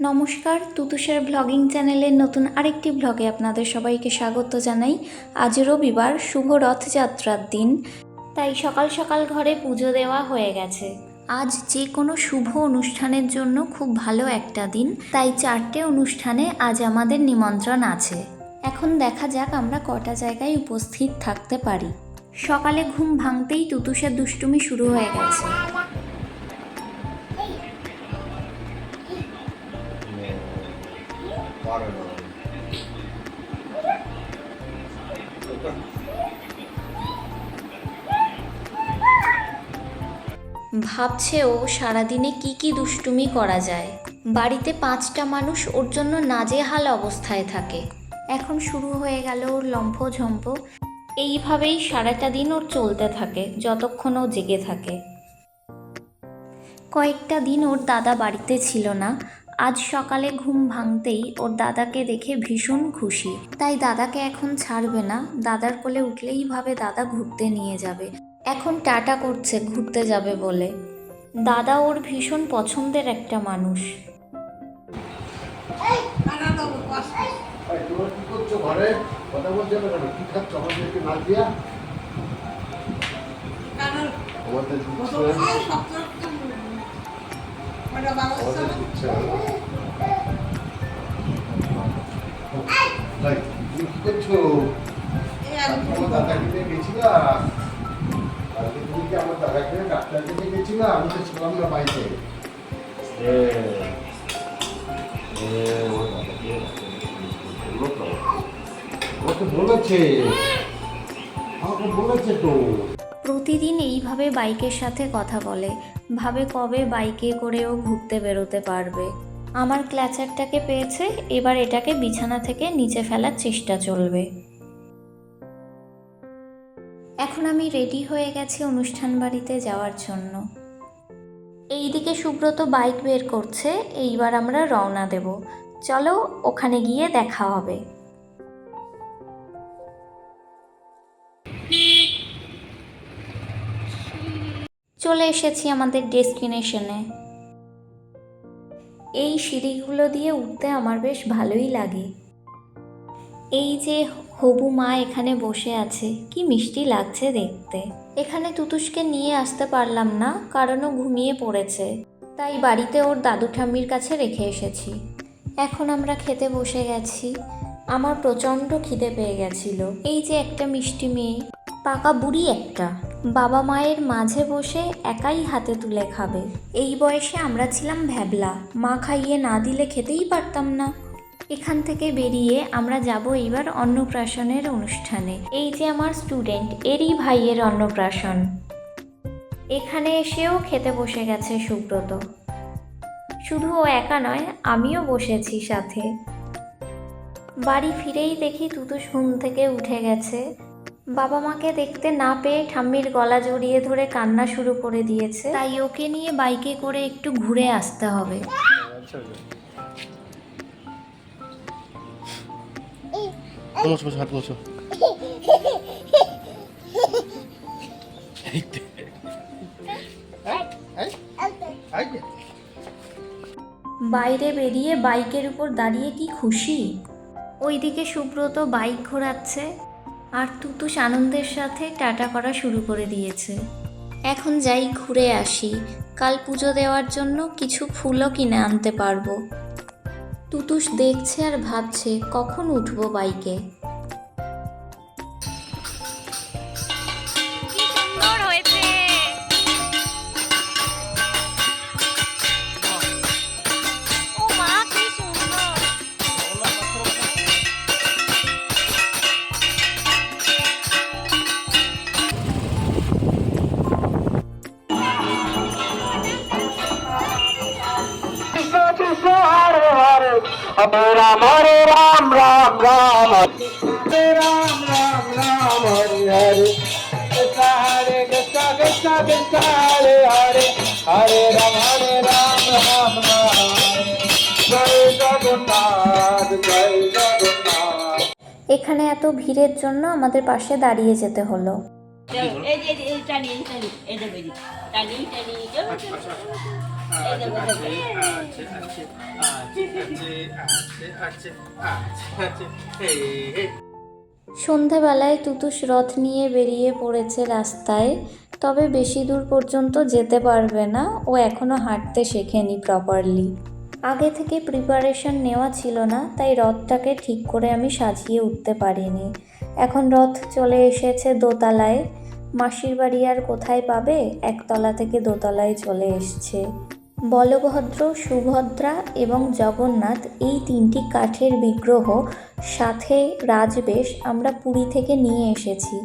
নমস্কার, তুতুষের ব্লগিং চ্যানেলের নতুন আরেকটি ব্লগে আপনাদের সবাইকে স্বাগত জানাই। আজ রবিবার, শুভ রথযাত্রার দিন, তাই সকাল সকাল ঘরে পুজো দেওয়া হয়ে গেছে। আজ যে কোনো শুভ অনুষ্ঠানের জন্য খুব ভালো একটা দিন, তাই চারটে অনুষ্ঠানে আজ আমাদের নিমন্ত্রণ আছে। এখন দেখা যাক আমরা কটা জায়গায় উপস্থিত থাকতে পারি। সকালে ঘুম ভাঙতেই তুতুষের দুষ্টুমি শুরু হয়ে গেছে। ভাবছে ও সারাদিনে কি কি দুষ্টুমি করা যায়। বাড়িতে পাঁচটা মানুষ ওর জন্য নাজেহাল অবস্থায় থাকে। এখন শুরু হয়ে গেল ওর লম্ফঝম্প। এইভাবেই সারাটা দিন ওর চলতে থাকে, যতক্ষণ ও জেগে থাকে। কয়েকটা দিন ওর দাদা বাড়িতে ছিল না আজ সকালে ঘুম ভাঙতেই ওর দাদাকে দেখে ভীষণ খুশি। তাই দাদাকে এখন ছাড়বে না। দাদার কোলে উঠলেই ভাবে দাদা ঘুরতে নিয়ে যাবে। এখন টাটা করছে ঘুরতে যাবে বলে। দাদা ওর ভীষণ পছন্দের একটা মানুষ। এই, তোমরা কি করছ ঘরে? কথা বলছো না কেন? কি খাচ্ছ? আমাদেরকে নাচ দিয়া? আমাদের তুমি কি করছ আমার দাদাকে নিয়ে গেছিলা কালকে তুমি কি আমার দাদাকে নিয়ে ডাক্তারকে নিয়ে গেছিলা আমি তো ছিলাম না বাড়িতে। তো। ও তো বলেছে। আমাকে বলেছে তো। প্রতিদিন এইভাবে বাইকের সাথে কথা বলে। ভাবে কবে বাইকে করে ও ঘুরতে বেরোতে পারবে। আমার ক্ল্যাচারটাকে পেয়েছে, এবার এটাকে বিছানা থেকে নিচে ফেলার চেষ্টা চলবে। এখন আমি রেডি হয়ে গেছি অনুষ্ঠান বাড়িতে যাওয়ার জন্য। এইদিকে সুব্রত বাইক বের করছে, এইবার আমরা রওনা দেব। চলো ওখানে গিয়ে দেখা হবে। চলে এসেছি আমাদের ডেস্টিনেশনে। এই সিঁড়িগুলো দিয়ে উঠতে আমার বেশ ভালোই লাগে। এই যে হবু মা এখানে বসে আছে, কি মিষ্টি লাগছে দেখতে। এখানে তুতুসকে নিয়ে আসতে পারলাম না, কারণ ও ঘুমিয়ে পড়েছে। তাই বাড়িতে ওর দাদু ঠাম্মির কাছে রেখে এসেছি। এখন আমরা খেতে বসে গেছি। আমার প্রচণ্ড খিদে পেয়ে গেছিল। এই যে একটা মিষ্টি মেয়ে পাকা বুড়ি একটা। বাবা মায়ের মাঝে বসে একাই হাতে তুলে খাবে। এই বয়সে আমরা ছিলাম ভ্যাবলা। মা খাইয়ে না দিলে খেতেই পারতাম না। এখান থেকে বেরিয়ে আমরা যাব এইবার অন্নপ্রাশনের অনুষ্ঠানে। এই যে আমার স্টুডেন্ট এরই ভাইয়ের অন্নপ্রাশন। এখানে এসেও খেতে বসে গেছে সুব্রত। শুধু ও একা নয়, আমিও বসেছি সাথে। বাড়ি ফিরেই দেখি তুতুস ঘুম থেকে উঠে গেছে। বাবা মাকে দেখতে না পেয়ে ঠাম্মির গলা জড়িয়ে ধরে কান্না শুরু করে দিয়েছে। তাই ওকে নিয়ে বাইকে করে একটু ঘুরে আসতে হবে। বাইরে বেরিয়ে বাইকের উপর দাঁড়িয়ে কি খুশি? ওইদিকে সুব্রত বাইক ঘোরাচ্ছে। আর তুতুস আনন্দের সাথে টাটা করা শুরু করে দিয়েছে। এখন যাই ঘুরে আসি, কাল পুজো দেওয়ার জন্য কিছু ফুলও কিনে আনতে পারব। তুতুস দেখছে আর ভাবছে, কখন উঠবো বাইকে? হরে রাম হরে রাম রাম রাম হরে রাম রাম রাম হরে হরে হরে কৃষ্ণ কৃষ্ণ কৃষ্ণ হরে হরে হরে রাম হরে রাম রাম রাম জয় জগন্নাথ জয় জগন্নাথ এখানে এত ভিড়ের জন্য আমাদের পাশে দাঁড়িয়ে যেতে হলো এই যে এই টানি টানি এই দেখো টানি টানি সন্ধেবেলায় তুতুস রথ নিয়ে বেরিয়ে পড়েছে রাস্তায়, তবে বেশি দূর পর্যন্ত যেতে পারবে না ও এখনও হাঁটতে শেখেনি প্রপারলি আগে থেকে প্রিপারেশন নেওয়া ছিল না, তাই রথটাকে ঠিক করে আমি সাজিয়ে উঠতে পারিনি। এখন রথ চলে এসেছে দোতলায়। মাসির বাড়ি আর কোথায় পাবে? একতলা থেকে দোতলায় চলে এসছে। বলভদ্র, সুভদ্রা এবং জগন্নাথ এই তিনটি কাঠের বিগ্রহ সাথে রাজবেশ আমরা পুরী থেকে নিয়ে এসেছি।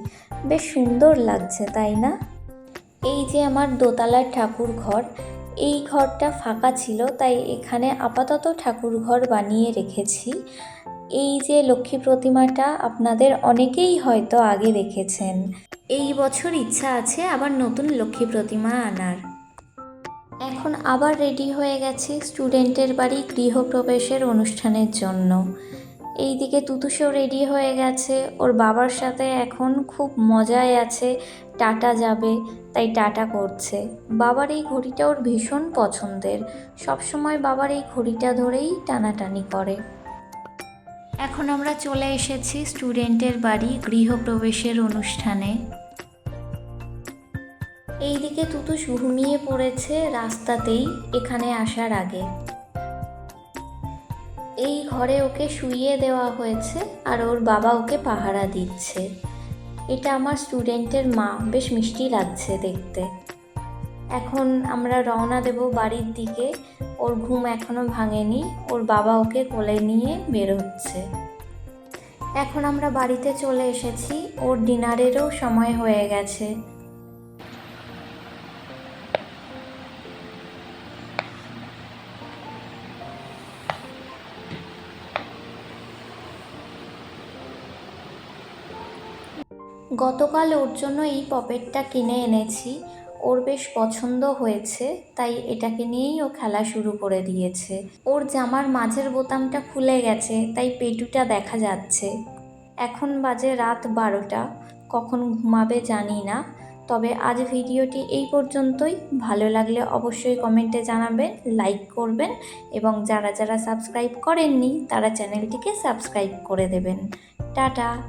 বেশ সুন্দর লাগছে, তাই না? এই যে আমার দোতলার ঠাকুর ঘর, এই ঘরটা ফাঁকা ছিল, তাই এখানে আপাতত ঠাকুর ঘর বানিয়ে রেখেছি। এই যে লক্ষ্মী প্রতিমাটা আপনাদের অনেকেই হয়তো আগে দেখেছেন। এই বছর ইচ্ছা আছে আবার নতুন লক্ষ্মী প্রতিমা আনার। এখন আবার রেডি হয়ে গেছে স্টুডেন্টের বাড়ি গৃহপ্রবেশের অনুষ্ঠানের জন্য। এইদিকে তুতুসেও রেডি হয়ে গেছে। ওর বাবার সাথে এখন খুব মজায় আছে। টাটা যাবে, তাই টাটা করছে। বাবার এই ঘড়িটা ওর ভীষণ পছন্দের। সবসময় বাবার এই ঘড়িটা ধরেই টানাটানি করে। এখন আমরা চলে এসেছি স্টুডেন্টের বাড়ি গৃহপ্রবেশের অনুষ্ঠানে। এইদিকে তুতুস ঘুমিয়ে পড়েছে রাস্তাতেই এখানে আসার আগে। এই ঘরে ওকে শুইয়ে দেওয়া হয়েছে আর ওর বাবা ওকে পাহারা দিচ্ছে। এটা আমার স্টুডেন্টের মা, বেশ মিষ্টি লাগছে দেখতে। এখন আমরা রওনা দেব বাড়ির দিকে। ওর ঘুম এখনও ভাঙেনি, ওর বাবা ওকে কোলে নিয়ে বের হচ্ছে এখন আমরা বাড়িতে চলে এসেছি, ওর ডিনারেরও সময় হয়ে গেছে। গতকাল ওর জন্য এই পপেটটা কিনে এনেছি। ওর বেশ পছন্দ হয়েছে, তাই এটাকে নিয়েই ও খেলা শুরু করে দিয়েছে। ওর জামার মাঝের বোতামটা খুলে গেছে, তাই পেটুটা দেখা যাচ্ছে। এখন বাজে রাত বারোটা, কখন ঘুমাবে জানি না, তবে আজ ভিডিওটি এই পর্যন্তই। ভালো লাগলে অবশ্যই কমেন্টে জানাবেন, লাইক করবেন, এবং যারা যারা সাবস্ক্রাইব করেননি, তারা চ্যানেলটিকে সাবস্ক্রাইব করে দেবেন। টাটা!